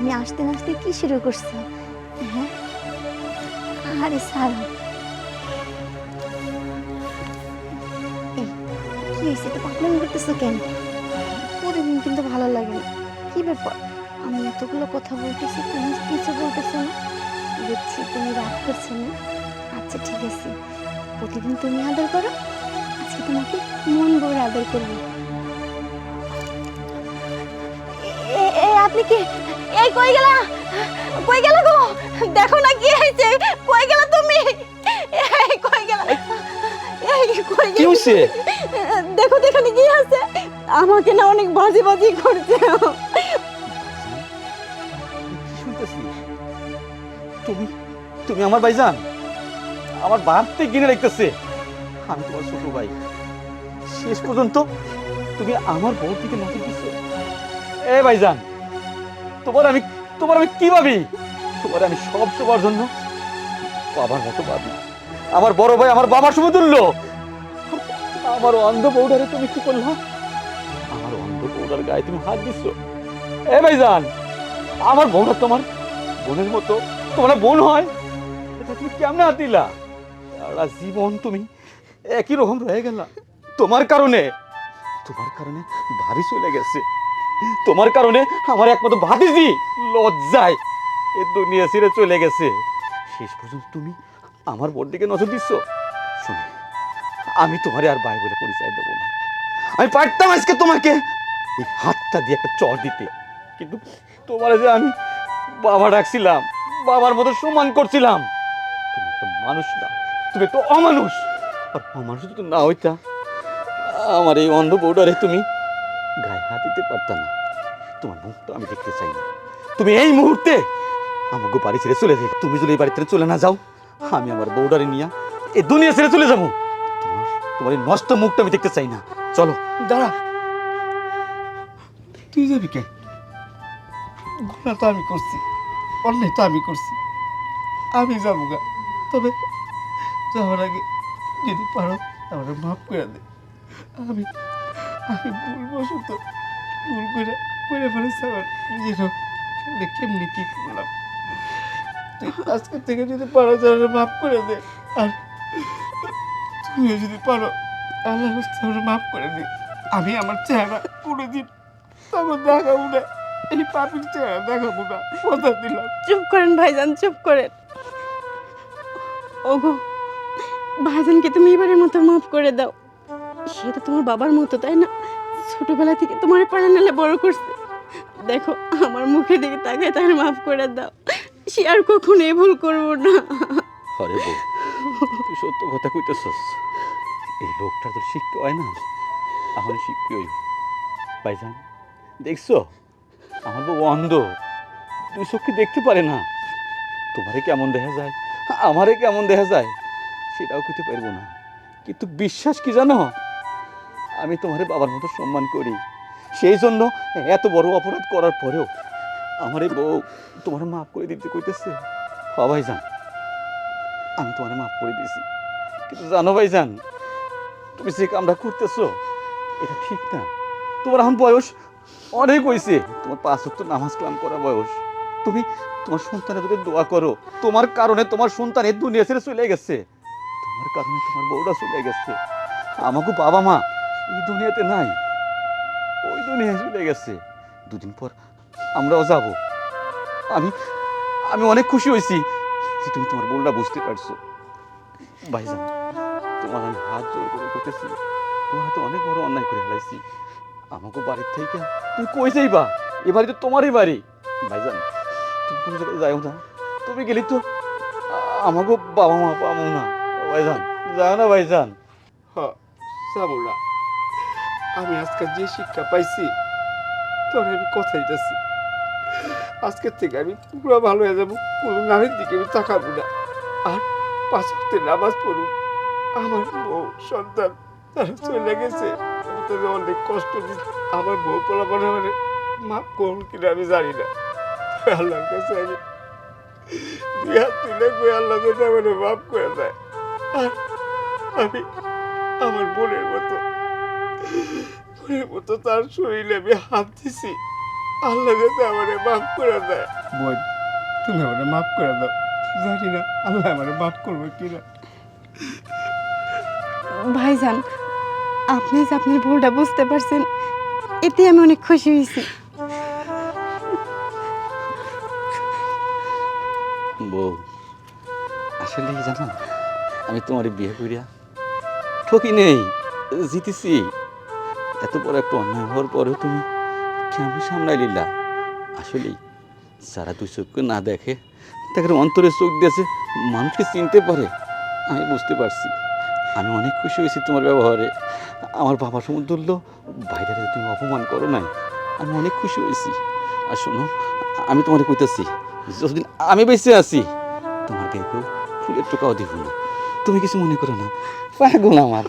তুমি আসতে আসতে কি শুরু করছ? হ্যাঁ? আরে স্যার। কি হয়েছে? তো পাগলামি করতেছো কেন? প্রতিদিন কিন্তু ভালো লাগে না। কি ব্যাপার? আমি এতগুলো কথা বলতেছি, তুমি কিছু বলতেছো না? বুঝছি তুমি রাগ করছ না। আচ্ছা ঠিক আছে। প্রতিদিন তুমি আদর করো। আজকে তোমাকে মন ভরে আদর করব। আপনি কি এই কই গেলা? কই গেলা গো? দেখো না কি হয়েছে। কই গেলা তুমি? এই কই গেলা? এই কই কি হইছে? দেখো এখানে কি আছে আমাকে না অনেক বাজি বাজি করছে। শুনতেছি। তুমি তুমি আমার ভাইজান? আমার বাড়তে কিনে রাখতেছে আমি তোমার ছোট ভাই। শেষ পর্যন্ত তুমি আমার বউর দিকে নজর দিচ্ছ এ ভাইজান। তোমার আমি তোমার আমি কি ভাবি? তোমার আমি সব সবার জন্য বাবার মতো ভাবি। আমার বড় ভাই আমার বাবার সমতুল্য। আমার অন্ধ বউডারে তুমি কি করলা? আমার অন্ধ বউডার গায়ে তুমি হাত দিচ্ছ এ ভাইজান, আমার বোনটা তোমার বোনের মতো, তোমার বোন হয়। এটা তুমি কেমনে হাত দিলা? সারা জীবন তুমি একই রকম রয়ে গেলা। তোমার কারণে তোমার কারণে ভাবি চলে গেছে। তোমার কারণে আমার একমাত্র ভাতিজি লজ্জায় এ দুনিয়া ছেড়ে চলে গেছে। শেষ পর্যন্ত তুমি আমার বোন দিকে নজর দিচ্ছ? শোনো, আমি তোমারে আর ভাই বলে পরিচয় দেবো না। আমি পারতাম আজকে তোমাকে এই হাতটা দিয়ে একটা চর দিতে। কিন্তু তোমার যে আমি বাবা ডাকছিলাম, বাবার মতো সম্মান করছিলাম, তুমি একটা মানুষ না, তুমি একটা অমানুষ। আর অমানুষ তো না হইতা, আমার এই অন্ধ বউডারে তুমি গায়ে হাত দিতে পারতা না। তোমার মুখটা আমি দেখতে চাই না। তুমি এই মুহূর্তে আমাকে বাড়ি ছেড়ে চলে যাবে তুমি যদি এই বাড়ি ছেড়ে চলে না যাও, আমি আমার বউডারে নিয়ে এই দুনিয়া ছেড়ে চলে যাব। তোমার এই নষ্ট মুখটা আমি দেখতে চাই না। চলো। দাঁড়া। তুই যাবি কে? গুণা তো আমি করছি, অন্যায় তো আমি করছি। আমি যাব গা। তবে যাওয়ার আগে যদি পারো, আমার মাফ করে দে। আমি আমি ভুল বসত ভুল করে করে ফেলেছি কেমনি কি করলাম? আজকে থেকে যদি পারো মাফ করে দে। আর তুমিও যদি পারো আমার মাফ করে দে। আমি আমার চেহারা কোনোদিন তখন দেখাবো না। এই পাপির চেহারা দেখাবো না। কথা দিলাম। চুপ করেন ভাইজান, চুপ করেন। ওগো, ভাইজানকে তুমি এবারের মতো মাফ করে দাও। সেটা তোমার বাবার মতো, তাই না? ছোটবেলা থেকে তোমার পাড়া নালে বড় করছে। দেখো, আমার মুখের দিকে তাকায় তার মাফ করে দাও। সে আর কখনো এ ভুল করব না। আরে বউ, তুই সত্য কথা কইতেছস। এই লোকটা তো শিখতে হয় না? আমার শিখতে হইব ভাইজান, দেখছ? আমার বউ অন্ধ। দুই চোখে দেখতে পারে না। তোমারে কেমন দেখা যায়? আমারে কেমন দেখা যায়? সেটাও কইতে পারব না। কিন্তু বিশ্বাস কি জানো? আমি তোমার বাবার মতো সম্মান করি। সেই জন্য এত বড় অপরাধ করার পরেও আমার এই বউ তোমার মাফ করে দিতে কইতেছে। হ ভাইজান, আমি তোমার মাফ করে দিয়েছি। কিন্তু জানো ভাইজান, তুমি যে কামটা করতেছো, এটা ঠিক না। তোমার এখন বয়স অনেক হয়েছে তোমার পাঁচ ওয়াক্ত নামাজ কালাম করা বয়স। তুমি তোমার সন্তানের যদি দোয়া করো। তোমার কারণে তোমার সন্তান এই দুনিয়া ছেড়ে চলে গেছে। তোমার কারণে তোমার বউটা চলে গেছে। আমাকে বাবা মা এই দুনিয়াতে নাই। ওই দুনিয়ায় চলে গেছে। দুদিন পর আমরাও যাব। আমি আমি অনেক খুশি হয়েছি যে তুমি তোমার বোনটা বুঝতে পারছ। ভাইজান, তোমার আমি হাত জোর করে করতেছি তোমার হাতে অনেক বড় অন্যায় করে ফেলাইছি। আমাকে বাড়ির থেকে তুমি কই যাইবা? এ বাড়ি তো তোমারই বাড়ি। ভাইজান, তুমি কোনো জায়গায় যাও না। তুমি গেলি তো আমাকে বাবা মা পাবো না। ভাইজান, যাও না ভাইজান। হ্যাঁ যাব আমি আজকে যে শিক্ষা পাইছি, তোর আমি কথা দিতেছি আজকের থেকে আমি পুরো ভালো হয়ে যাব, কোনো নারীর দিকে আমি তাকাবো না। আর পাঁচ হপ্তে নামাজ পড়ুক, আমার বউ, সন্তান, তারা চলে গেছে। আমি তাদের অনেক কষ্ট দিচ্ছি আমার বউ পোলা মানে মাফ করুন কিনা আমি জানি না। আল্লাহর কাছে আমি হাত তুলে কই আল্লাহ যেটা মানে মাফ করে দেয়। আর আমি আমার বোনের মতো মতো তার শরীরে আমি হাত দিছি। আল্লাহ যাতে আমারে মাফ করে দেয়। বোন তুমি আমারে মাফ করে দাও। জানি না আল্লাহ আমারে মাফ করবে কিনা। ভাইজান আপনি যে আপনার ভুলটা বুঝতে পারছেন এতে আমি অনেক খুশি হয়েছি। বউ আসলে কি জানো? আমি তোমার বিয়ে করিয়া ঠকি নেই জিতেছি। এত বড় একটা অন্যায় হওয়ার পরেও তুমি কেমন সামলাই লিলা আসলেই যারা দুই চোখকে না দেখে তাদের অন্তরে চোখ দিয়েছে, মানুষকে চিনতে পারে, আমি বুঝতে পারছি। আমি অনেক খুশি হয়েছি তোমার ব্যবহারে। আমার বাবা সমুদ্রল্য বাইরে তুমি অপমান করো নাই। আমি অনেক খুশি হয়েছি। আর শোনো, আমি তোমাকে কইতেছি, যতদিন আমি বেঁচে আছি গায়ে কেউ ফুলের টোকাও দিব না। তুমি কিছু মনে করো না, পাগল আমার।